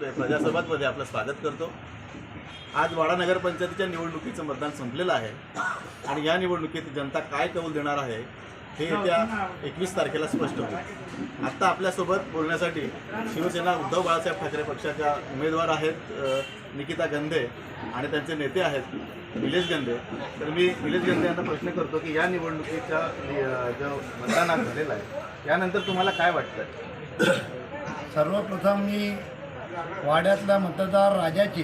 प्रजासभामध्ये आपलं स्वागत करतो. आज वाडा नगरपंचायतीच्या निवडणुकीचं मतदान संपलेलं आहे. आणि या निवडणुकीत जनता काय कौल देणार आहे हे येत्या एकवीस तारखेला स्पष्ट होईल. आत्ता आपल्यासोबत बोलण्यासाठी शिवसेना उद्धव बाळासाहेब ठाकरे पक्षाच्या उमेदवार आहेत निकिता गंधे आणि त्यांचे नेते आहेत निलेश गंधे. तर मी निलेश गंधे यांना प्रश्न करतो की या निवडणुकीच्या जो मतदानात झालेला आहे यानंतर तुम्हाला काय वाटतं? सर्वप्रथम मी वाड्यातल्या मतदार राजाचे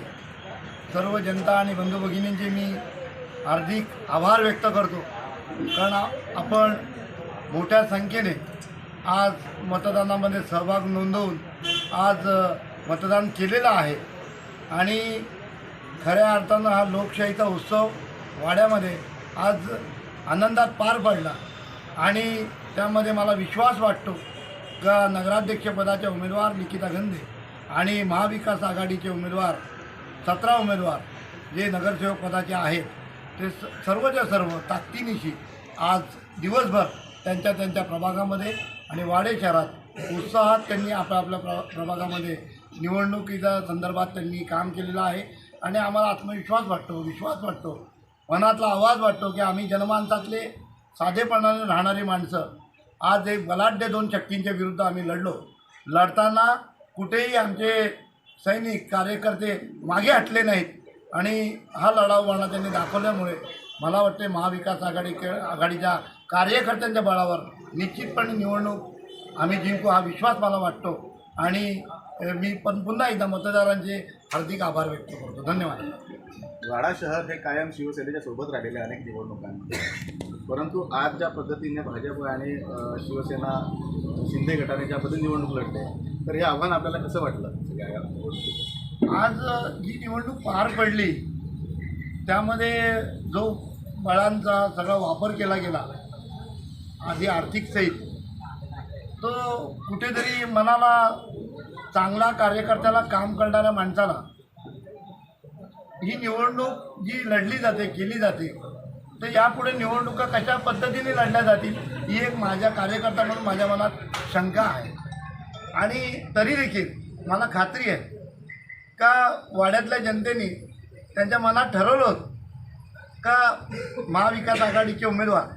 सर्व जनता आणि बंधू भगिनींचे मी हार्दिक आभार व्यक्त करतो. कारण आपण मोठ्या संख्येने आज मतदानामध्ये सहभाग नोंदवून आज मतदान केलेलं आहे. आणि खऱ्या अर्थानं हा लोकशाहीचा उत्सव वाड्यामध्ये आज आनंदात पार पडला. आणि त्यामध्ये मला विश्वास वाटतो का नगराध्यक्षपदाच्या उमेदवार निकिता गंधे आणि महाविकास आघाडीचे उमेदवार सतरा उमेदवार जे नगरसेवक पदाचे आहेत ते स सर्वच्या सर्व ताकदीनिशी आज दिवसभर त्यांच्या त्यांच्या प्रभागामध्ये आणि वाडे शहरात उत्साहात त्यांनी आपल्या आपल्या प्र प्रभागामध्ये निवडणुकीच्या संदर्भात त्यांनी काम केलेलं आहे. आणि आम्हाला आत्मविश्वास वाटतो विश्वास वाटतो मनातला आवाज वाटतो की आम्ही जनमानसातले साधेपणाने राहणारी माणसं. आज एक बलाढ्य दोन शक्तींच्या विरुद्ध आम्ही लढलो. लढताना कुठेही आमचे सैनिक कार्यकर्ते मागे हटले नाहीत. आणि हा लढाऊपणा त्यांनी दाखवल्यामुळे मला वाटते महाविकास आघाडी आघाडीच्या कार्यकर्त्यांच्या बळावर निश्चितपणे निवडणूक आम्ही जिंकू हा विश्वास मला वाटतो. आणि मी पण पुन्हा एकदा मतदारांचे हार्दिक आभार व्यक्त करतो. धन्यवाद. वाडा शहर हे कायम शिवसेनेच्या सोबत राहिलेले अनेक निवडणुकांमध्ये. परंतु आज ज्या पद्धतीने भाजप आणि शिवसेना शिंदे गटाने ज्या पद्धतीने निवडणूक लढते तर हे आव्हान आपल्याला कसं वाटलं? आज जी निवडणूक पार पडली त्यामध्ये जो बळांचा सगळा वापर केला गेला आधी आर्थिक सहित तो कुठेतरी मनाला चांगला कार्यकर्त्याला काम करणाऱ्या माणसाला ही निवडणूक जी लढली जाते केली जाते तर यापुढे निवडणुका कशा पद्धतीने लढल्या जातील ही एक माझ्या कार्यकर्ता म्हणून माझ्या मनात शंका आहे. आणि तरी देखील मला खात्री आहे का वाड्यातल्या जनतेने त्यांच्या मनात ठरवलं होतं का महाविकास आघाडीचे उमेदवार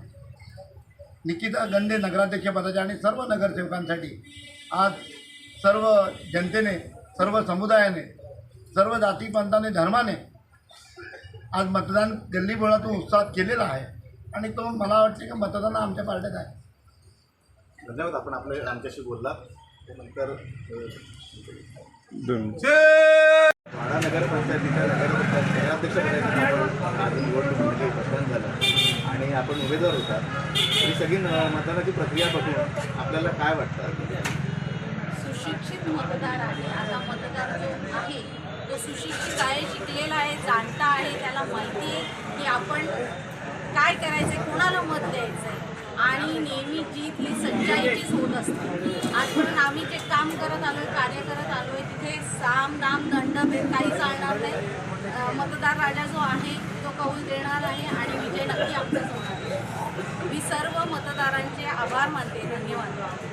निकिता गंडे नगराध्यक्षपदाचे आणि सर्व नगरसेवकांसाठी आज सर्व जनतेने सर्व समुदायाने सर्व जातीपंथाने धर्माने आज मतदान गल्लीबोळातून उत्साहात केलेला आहे आणि तो मला वाटते की मतदान आमच्या पार्ट्यात आहे. धन्यवाद आपण आपल्या आमच्याशी बोलला त्यानंतर वाडा नगरपंचायतीच्या नगरपंचायत नगराध्यक्षपदाचं आपण आज निवडणुकीमध्ये मतदान झालं. आणि आपण उमेदवार होता. ही सगळी मतदानाची प्रक्रिया बघून आपल्याला काय वाटतं? सुशिक्षित मतदार आहे. आता मतदार जो आहे तो सुशिक्षित आहे शिकलेला आहे जाणता आहे त्याला माहिती आहे की आपण काय करायचं आहे कोणाला मत द्यायचं आहे आणि नेहमी जीत ही सच्चाईचीच होत असते. आजपर्यंत आम्ही जे काम करत आलो आहे कार्य करत आलो आहे तिथे साम दाम दंडभेद काही चालणार नाही. मतदार राजा जो आहे तो कौल देणार आहे आणि विजय नक्की आमचाच होणार आहे. मी सर्व मतदारांचे आभार मानते. धन्यवाद.